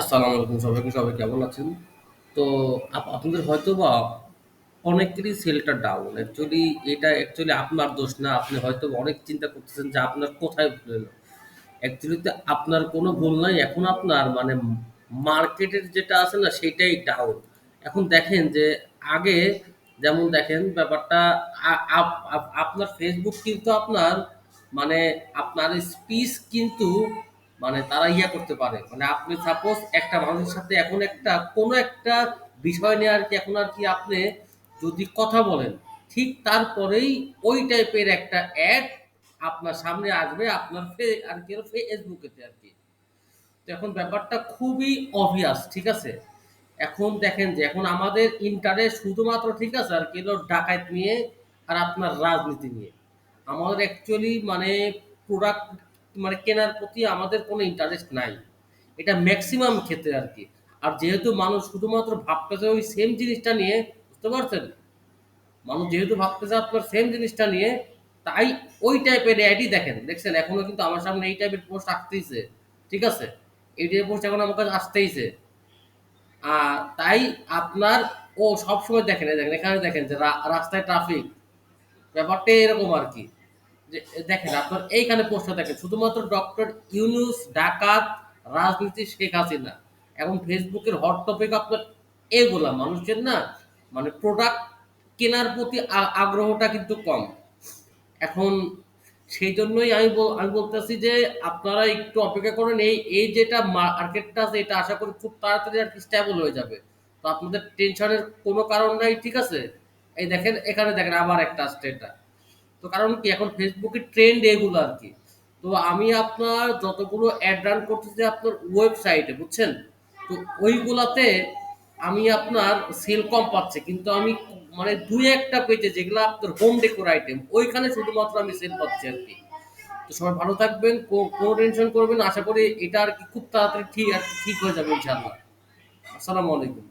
আসসালামু আলাইকুম সবাইকে, সবাই কেমন আছেন? তো আপনাদের হয়তো বা অনেকেরই সেলটা ডাউন। অ্যাকচুয়ালি এটা অ্যাকচুয়ালি আপনার দোষ না। আপনি হয়তো অনেক চিন্তা করতেছেন যে আপনার কোথায় ভুল হলো। অ্যাকচুয়ালি তে আপনার কোনো ভুল নাই। এখন আপনার মানে মার্কেটের যেটা আছে না, সেটাই ডাউন। এখন দেখেন যে আগে যেমন দেখেন ব্যাপারটা আপ আপ আপনার ফেসবুক কিন্তু আপনার মানে আপনার স্পিচ কিন্তু মানে তারা ইয়া করতে পারে। মানে আপনি সাপোজ একটা মানুষের সাথে এখন একটা কোনো একটা বিষয় নিয়ে আর কি এখন আর কি আপনি যদি কথা বলেন, ঠিক তারপরেই ওই টাইপের একটা অ্যাড আপনার সামনে আসবে আপনার ফে আরকি Facebook এতে আরকি। তো এখন ব্যাপারটা খুবই obvious ঠিক আছে? এখন দেখেন যে এখন আমাদের ইন্টারেস্ট শুধুমাত্র ঠিক আছে আরকি হলো ডাকাত নিয়ে আর আপনার রাজনীতি নিয়ে। আমাদের অ্যাকচুয়ালি মানে প্রোডাক্ট মানে কেনার প্রতি আমাদের কোনো ইন্টারেস্ট নাই। এটা ম্যাক্সিমাম ক্ষেত্রে আর কি আর যেহেতু মানুষ শুধুমাত্র ভাবতেছে ওই সেম জিনিসটা নিয়ে, বুঝতে পারছেন? মানুষ যেহেতু ভাবতেছে আপনার সেম জিনিসটা নিয়ে, তাই ওই টাইপের এডই দেখেন। দেখছেন এখনও কিন্তু আমার সামনে এই টাইপের পোস্ট আসতেইছে। ঠিক আছে? এই টাইপের পোস্ট এখন আমার কাছে আসতেইছে। আর তাই আপনার ও সবসময় দেখেন, দেখেন এখানে দেখেন যে রাস্তায় ট্রাফিক। ব্যাপারটা এরকম আরকি। যে দেখেন আপনার এইখানে পোস্টটা দেখেন। শুধুমাত্র ডক্টর ইউনূস, ডাকাত, রাজনীতি, শেখ হাসিনা। এখন ফেসবুকের হট টপিক আপনার এগুলা। মানুষের না মানে প্রোডাক্ট কেনার প্রতি আগ্রহটা কিন্তু কম। এখন সেই জন্যই আমি আমি বলতেছি যে আপনারা একটু অপেক্ষা করেন। এই এই যেটা মার্কেটটা আছে এটা আশা করি খুব তাড়াতাড়ি আরকি স্টেবল হয়ে যাবে। তো আপনাদের টেনশনের কোনো কারণ নাই, ঠিক আছে? এই দেখেন এখানে দেখেন আবার একটা আসছে এটা। তো কারণ কি এখন এর ট্রেন্ড এগুলো আর কি তো আমি আপনার যতগুলো অ্যাড রান করতেছি আপনার ওয়েবসাইটে, বুঝছেন? তো ওইগুলাতে আমি আপনার সেল কম পাচ্ছি। কিন্তু আমি মানে ২-১ টা পেজে যেগুলা আপনার হোম ডেকোর আইটেম ওইখানে শুধুমাত্র আমি সেল পাচ্ছি আর কি তো সবাই ভালো থাকবেন। কোনো টেনশন করবেন আশা করি এটা আর কি খুব তাড়াতাড়ি ঠিক আরকি ঠিক হয়ে যাবে ইনশাআল্লাহ। আসসালামু আলাইকুম।